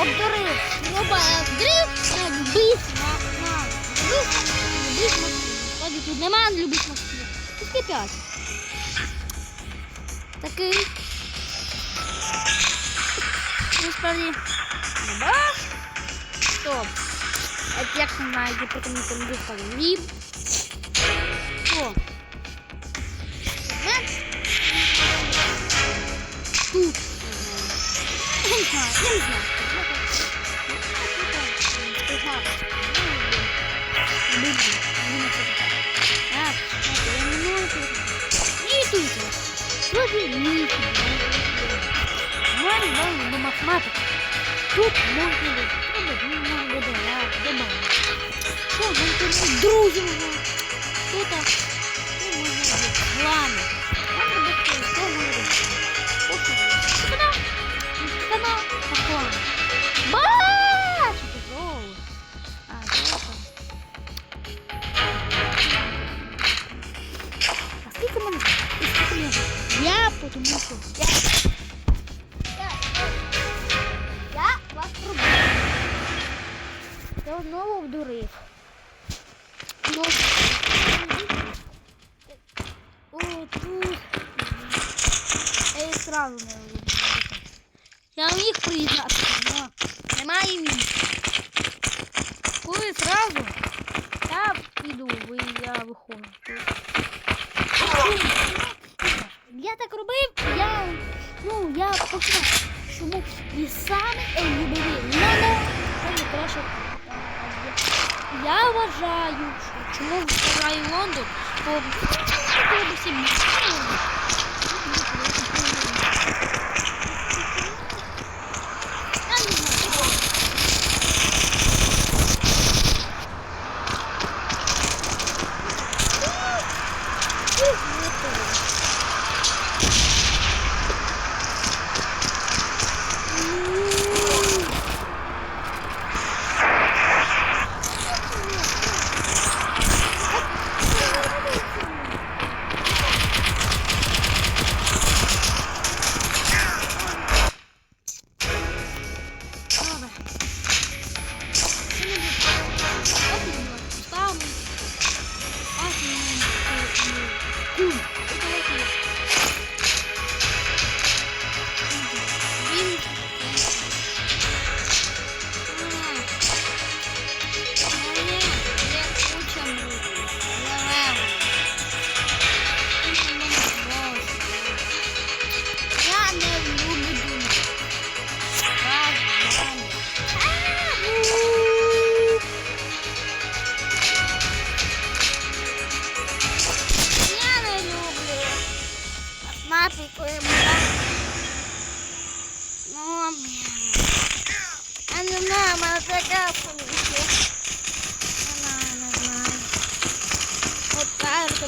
обдурив. Обдурив на любих на, любих Максим. Тут нема любих Максим. Тільки п'ять. Такий. Насправді. Бах. Стоп. Это як не знаю, де потім не там дихали. О. Тут. Я не знаю, я не знаю. І тут. Тут ні. Маю вам до математики. Тут можна буде. Тут можна буде грати, де мама. Тому що я я вас пробую. Я знову обдурив. Ну, о, тут. Я їх сразу не обдурив. Я міг приїжджати, але немає місця. Коли зразу я піду, ви я виходжу. Так робив, я, ну, я покажу, чому і саме любові мене це краще. Я вважаю, що чому вважаю Лондон, бо всі математику і Ну, я не знаю, мене така функція. Не знаю, не знаю. От карта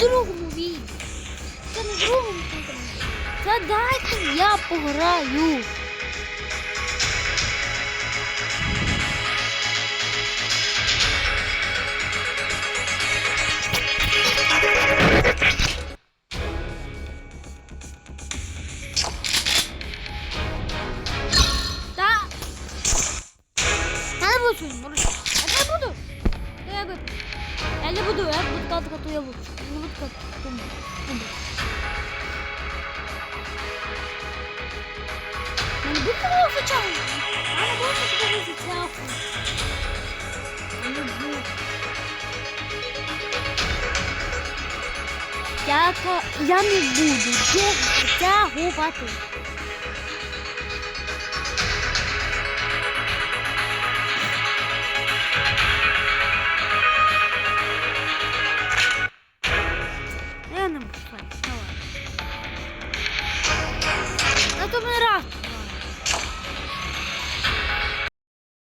другому відео. Це на другому відео. Та дайте я пограю. Та... Та не буду. А я буду. Я буду. Я не буду, я буду катка, то я випущу. Я не буду катка, то. Я не буду того зачахувати. Я не буду того зачахувати. Я не буду. Я, я не буду затягувати.